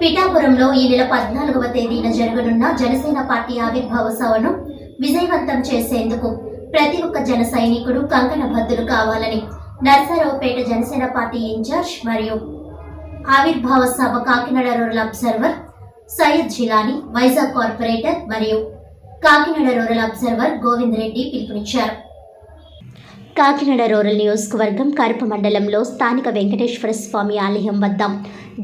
పిఠాపురంలో ఈ నెల పద్నాలుగవ తేదీన జరగనున్న జనసేన పార్టీ ఆవిర్భావ సభను విజయవంతం చేసేందుకు ప్రతి ఒక్క జన సైనికుడు కంకణ బద్దులు కావాలని నర్సారావుపేట జనసేన పార్టీ ఇన్ఛార్జ్ మరియు ఆవిర్భావ సభ Kakinada rural observer Syed Jilani Vizag corporator మరియు కాకినాడ రూరల్ అబ్జర్వర్ గోవింద్ రెడ్డి పిలుపునిచ్చారు. కాకినాడ రూరల్ నియోజకవర్గం కరప మండలంలో స్థానిక వెంకటేశ్వర స్వామి ఆలయం వద్ద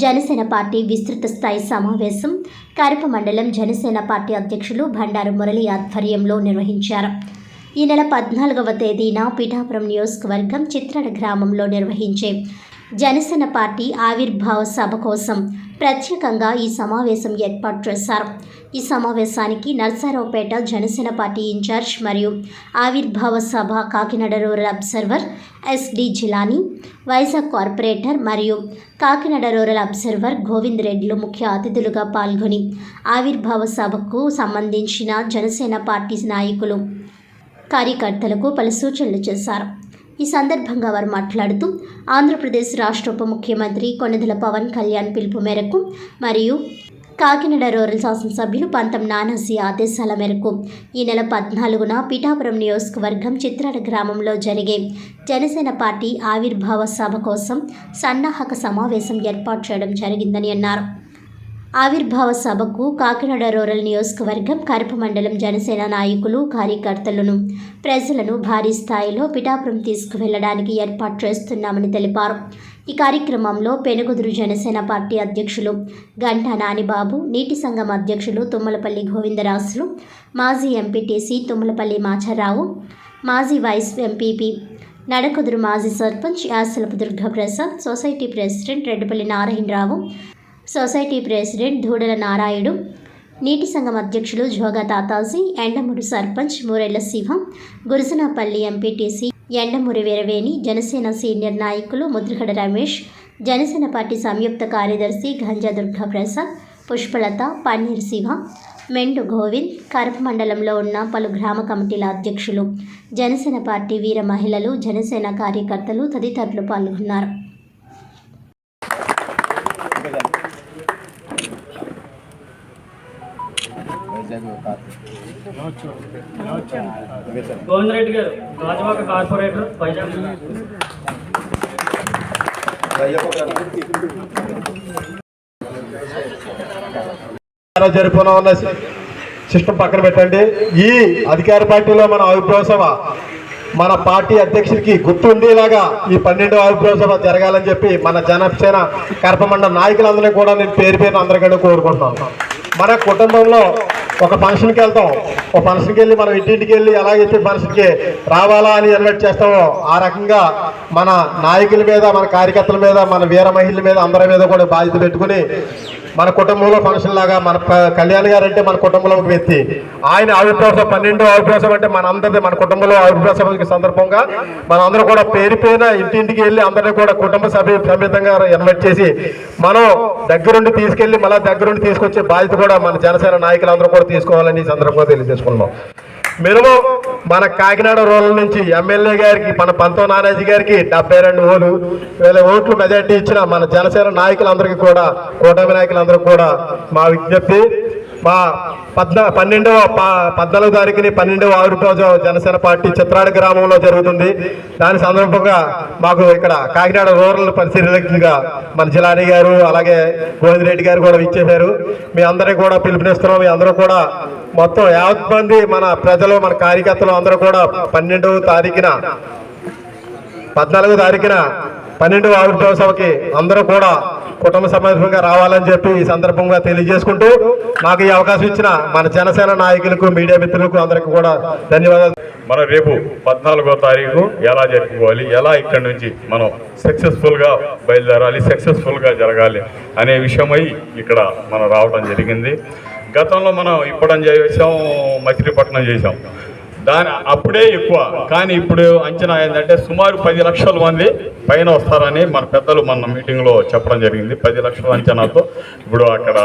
జనసేన పార్టీ విస్తృత స్థాయి సమావేశం. కరప మండలం జనసేన పార్టీ అధ్యక్షులు బండారు మురళి ఆధ్వర్యంలో నిర్వహించారు. ఈ నెల పద్నాలుగవ తేదీన పిఠాపురం నియోజకవర్గం చిత్రడ గ్రామంలో నిర్వహించే జనసేన పార్టీ ఆవిర్భావ సభ కోసం ప్రత్యేకంగా ఈ సమావేశం ఏర్పాటు చేశారు. ఈ సమావేశానికి నర్సారావుపేట జనసేన పార్టీ ఇన్ఛార్జ్ మరియు ఆవిర్భావ సభ Kakinada rural observer SD Jilani Vizag corporator మరియు కాకినాడ రూరల్ అబ్జర్వర్ గోవింద్ రెడ్డిలు ముఖ్య అతిథులుగా పాల్గొని ఆవిర్భావ సభకు సంబంధించిన జనసేన పార్టీ నాయకులు కార్యకర్తలకు పలు సూచనలు చేశారు. ఈ సందర్భంగా వారు మాట్లాడుతూ ఆంధ్రప్రదేశ్ రాష్ట్ర ఉప ముఖ్యమంత్రి కొణిదెల పవన్ కళ్యాణ్ పిలుపు మేరకు మరియు కాకినాడ రూరల్ శాసనసభ్యులు పంతం నానాజీ ఆదేశాల మేరకు ఈ నెల పద్నాలుగున పిఠాపురం నియోజకవర్గం చిత్రాడ గ్రామంలో జరిగే జనసేన పార్టీ ఆవిర్భావ సభ కోసం సన్నాహక సమావేశం ఏర్పాటు చేయడం జరిగిందని అన్నారు. ఆవిర్భావ సభకు కాకినాడ రూరల్ నియోజకవర్గం కరప మండలం జనసేన నాయకులు కార్యకర్తలను ప్రజలను భారీ స్థాయిలో పిఠాపురం తీసుకువెళ్ళడానికి ఏర్పాటు చేస్తున్నామని తెలిపారు. ఈ కార్యక్రమంలో పెనుగుదురు జనసేన పార్టీ అధ్యక్షులు గంటా నానిబాబు నీటి సంఘం అధ్యక్షులు తుమ్మలపల్లి గోవిందరాజులు మాజీ ఎంపీటీసీ తుమ్మలపల్లి మాచారావు మాజీ వైస్ ఎంపీపీ నడకుదురు మాజీ sarpanch Yasalapu Durgaprasad society president Reddipalli Narayanarao society president Dhudala Narayudu నీటి సంఘం అధ్యక్షులు జోగా తాతాజీ ఎండమూరి సర్పంచ్ మూరెళ్ళ శివం గురుజనాపల్లి ఎంపీటీసీ ఎండమూరి వీరవేణి జనసేన సీనియర్ నాయకులు ముద్రగడ రమేష్ జనసేన పార్టీ సంయుక్త కార్యదర్శి గంజా దుర్గా ప్రసాద్ పుష్పలత పన్నీర్ శివ మెండు గోవింద్ కరప మండలంలో ఉన్న పలు గ్రామ కమిటీల అధ్యక్షులు జనసేన పార్టీ వీర మహిళలు జనసేన కార్యకర్తలు తదితరులు పాల్గొన్నారు. గోవింద్ రెడ్డి గారు కార్పొరేటర్ వైజాగ్ ఉన్న సిస్టమ్ పక్కన పెట్టండి. ఈ అధికార పార్టీలో మన అభిప్రాయ సభ మన పార్టీ అధ్యక్షుడికి గుర్తుండేలాగా ఈ పన్నెండు అభిప్రాయ సభ జరగాలని చెప్పి మన జనసేన కరపమండ నాయకులందరినీ కూడా నేను పేరు పేరు అందరికంటే కోరుకుంటున్నాను. మన కుటుంబంలో ఒక ఫంక్షన్కి వెళ్తాం. ఒక ఫంక్షన్కి వెళ్ళి మనం ఇంటింటికి వెళ్ళి ఎలాగైతే ఫంక్షన్కి రావాలా అని ఇన్వైట్ చేస్తామో ఆ రకంగా మన నాయకుల మీద మన కార్యకర్తల మీద మన వీర మహిళల మీద అందరి మీద కూడా బాధ్యత పెట్టుకుని మన కుటుంబంలో ఫంక్షన్ లాగా మన కళ్యాణ్ గారు అంటే మన కుటుంబంలో ఒక వ్యక్తి. ఆయన ఆవిర్భాసం పన్నెండో ఆవిర్భాసం అంటే మన అందరిది మన కుటుంబంలో ఆవిర్భాసం సందర్భంగా మనందరూ కూడా పేరు ఇంటింటికి వెళ్ళి అందరినీ కూడా కుటుంబ సభ్యు సమేతంగా ఇన్వైట్ చేసి మనం దగ్గరుండి తీసుకెళ్ళి మళ్ళీ దగ్గరుండి తీసుకొచ్చే బాధ్యత కూడా మన జనసేన నాయకులందరూ కూడా తీసుకోవాలని ఈ సందర్భంగా తెలియజేసుకున్నాం మినిమం మన కాకినాడ రూరల్ నుంచి ఎమ్మెల్యే గారికి మన పంతో నానాజీ గారికి డెబ్బై రెండు ఓట్లు వేల ఓట్లు మెజార్టీ ఇచ్చిన మన జనసేన నాయకులందరికీ కూడా కూటమి నాయకులందరికీ కూడా మా విజ్ఞప్తి. మా పద్న పన్నెండవ ప- తారీఖుని పన్నెండవ ఆవిర్భావ జనసేన పార్టీ చిత్రాడ గ్రామంలో జరుగుతుంది. దాని సందర్భంగా మాకు ఇక్కడ కాకినాడ రూరల్ పరిశీలకులుగా మన జిలాని గారు అలాగే గోవిందరెడ్డి గారు కూడా ఇచ్చేశారు మీ అందరికీ కూడా పిలుపునిస్తున్నాం. మీ అందరూ కూడా మొత్తం యావత్ మంది మన ప్రజలు మన కార్యకర్తలు అందరూ కూడా పన్నెండవ తారీఖున పద్నాలుగో తారీఖున పన్నెండవ ఆవిర్భావ సభకి అందరూ కూడా కుటుంబ సమేతంగా రావాలని చెప్పి ఈ సందర్భంగా తెలియజేసుకుంటూ నాకు ఈ అవకాశం ఇచ్చిన మన జనసేన నాయకులకు మీడియా మిత్రులకు అందరికీ కూడా ధన్యవాదాలు. మనం రేపు పద్నాలుగో తారీఖు ఎలా జరుపుకోవాలి ఎలా ఇక్కడి నుంచి మనం సక్సెస్ఫుల్గా బయలుదేరాలి సక్సెస్ఫుల్గా జరగాలి అనే విషయమై ఇక్కడ మనం రావడం జరిగింది. గతంలో మనం ఇప్పడం చేసాం మచిలీపట్నం చేసాం. దాని అప్పుడే ఎక్కువ. కానీ ఇప్పుడు అంచనా ఏంటంటే సుమారు పది లక్షల మంది పైన వస్తారని మన పెద్దలు మన మీటింగ్లో చెప్పడం జరిగింది. పది లక్షల అంచనాతో ఇప్పుడు అక్కడ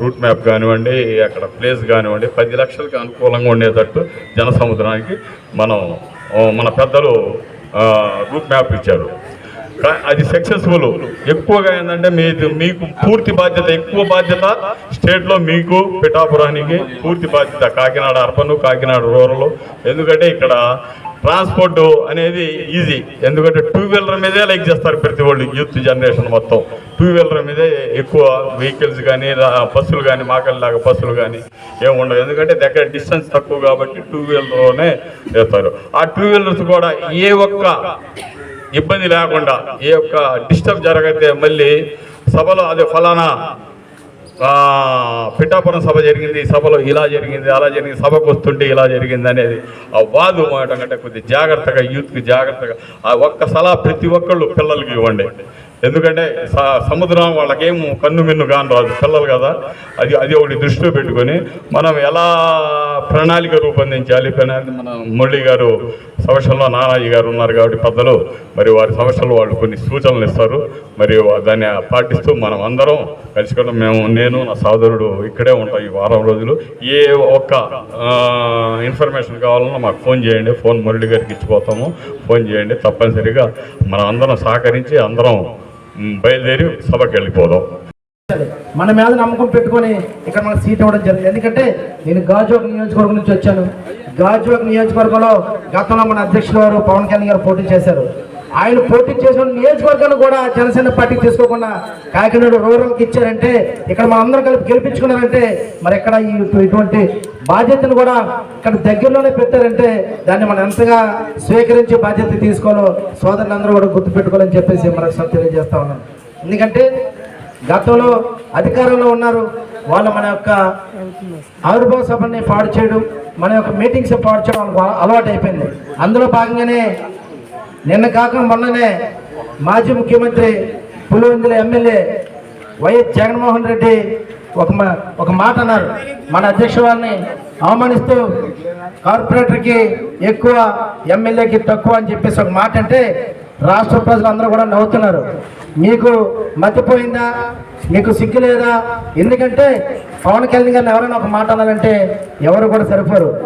రూట్ మ్యాప్ కానివ్వండి అక్కడ ప్లేస్ కానివ్వండి పది లక్షలకి అనుకూలంగా ఉండేటట్టు జనసముద్రానికి మనం మన పెద్దలు రూట్ మ్యాప్ ఇచ్చారు. అది సక్సెస్ఫుల్ ఎక్కువగా ఏంటంటే మీ మీకు పూర్తి బాధ్యత ఎక్కువ బాధ్యత స్టేట్లో మీకు పిఠాపురానికి పూర్తి బాధ్యత. Kakinada urban Kakinada rural. ఎందుకంటే ఇక్కడ ట్రాన్స్పోర్ట్ అనేది ఈజీ ఎందుకంటే టూ వీలర్ మీదే లైక్ చేస్తారు ప్రతి వాళ్ళు యూత్ జనరేషన్ మొత్తం. టూ వీలర్ మీదే ఎక్కువ వెహికల్స్ కానీ బస్సులు కానీ మాకల్లాగా బస్సులు కానీ ఏముండవు ఎందుకంటే దగ్గర డిస్టెన్స్ తక్కువ కాబట్టి టూ వీలర్లోనే చేస్తారు ఆ టూ వీలర్స్ కూడా ఏ ఒక్క ఇబ్బంది లేకుండా ఏ యొక్క డిస్టర్బ్ జరగతే మళ్ళీ సభలో అది ఫలానా పిఠాపురం సభ జరిగింది సభలో ఇలా జరిగింది అలా జరిగింది సభకు వస్తుంటే ఇలా జరిగింది అనేది ఆ వాదు మాట కంటే కొద్ది జాగ్రత్తగా యూత్కి జాగ్రత్తగా ఆ ఒక్క సలహా ప్రతి ఒక్కళ్ళు పిల్లలకి ఇవ్వండి. ఎందుకంటే స- సముద్రం వాళ్ళకేం కన్ను మిన్ను కాని రాదు పిల్లలు కదా. అది అది ఒకటి దృష్టిలో పెట్టుకొని మనం ఎలా ప్రణాళిక రూపొందించాలి? ప్రణాళిక మన మురళి గారు సమస్యల్లో నానాజీ గారు ఉన్నారు కాబట్టి పెద్దలు మరి వారి సమస్యలు వాళ్ళు కొన్ని సూచనలు ఇస్తారు. మరి దాన్ని పాటిస్తూ మనం అందరం కలుసుకోవడం మేము నేను నా సోదరుడు ఇక్కడే ఉంటాం ఈ వారం రోజులు. ఏ ఒక్క ఇన్ఫర్మేషన్ కావాలన్నా మాకు ఫోన్ చేయండి. ఫోన్ మురళి గారికి ఇచ్చిపోతాము. ఫోన్ చేయండి. తప్పనిసరిగా మనం అందరం సహకరించి అందరం బయలుదేరి సభకి వెళ్ళిపోదాం. మన మీద నమ్మకం పెట్టుకొని ఇక్కడ మనకు సీట్ ఇవ్వడం జరిగింది. ఎందుకంటే నేను గాజువాక నియోజకవర్గం నుంచి వచ్చాను. గాజువాక నియోజకవర్గంలో గతంలో మన అధ్యక్షుడు గారు పవన్ కళ్యాణ్ గారు పోటీ చేశారు. ఆయన పోటీ చేసిన నియోజకవర్గాన్ని కూడా జనసేన పార్టీకి తీసుకోకుండా కాకినాడ రూరల్కి ఇచ్చారంటే ఇక్కడ మన అందరం కలిపి గెలిపించుకున్నారంటే మరి ఇక్కడ ఈ ఇటువంటి బాధ్యతను కూడా ఇక్కడ దగ్గరలోనే పెట్టారంటే దాన్ని మనం ఎంతగా స్వీకరించి బాధ్యత తీసుకోవాలో సోదరులందరూ కూడా గుర్తుపెట్టుకోవాలని చెప్పేసి మనకు తెలియజేస్తా ఉన్నాను ఎందుకంటే గతంలో అధికారంలో ఉన్నారు వాళ్ళు మన యొక్క ఆవిర్భావ సభని పాడు చేయడం మన యొక్క మీటింగ్స్ పాడు చేయడం అలవాటు అయిపోయింది అందులో భాగంగానే నిన్న కాక మొన్ననే మాజీ ముఖ్యమంత్రి పులివెందుల ఎమ్మెల్యే వైఎస్ జగన్మోహన్ రెడ్డి ఒక మా ఒక మాట అన్నారు. మన అధ్యక్ష వారిని అవమానిస్తూ కార్పొరేటర్కి ఎక్కువ ఎమ్మెల్యేకి తక్కువ అని చెప్పేసి ఒక మాట అంటే రాష్ట్ర ప్రజలందరూ కూడా నవ్వుతున్నారు. మీకు మతిపోయిందా? మీకు సిగ్గు లేదా? ఎందుకంటే పవన్ కళ్యాణ్ గారిని ఎవరైనా ఒక మాట అనాలంటే ఎవరు కూడా సరిపోరు.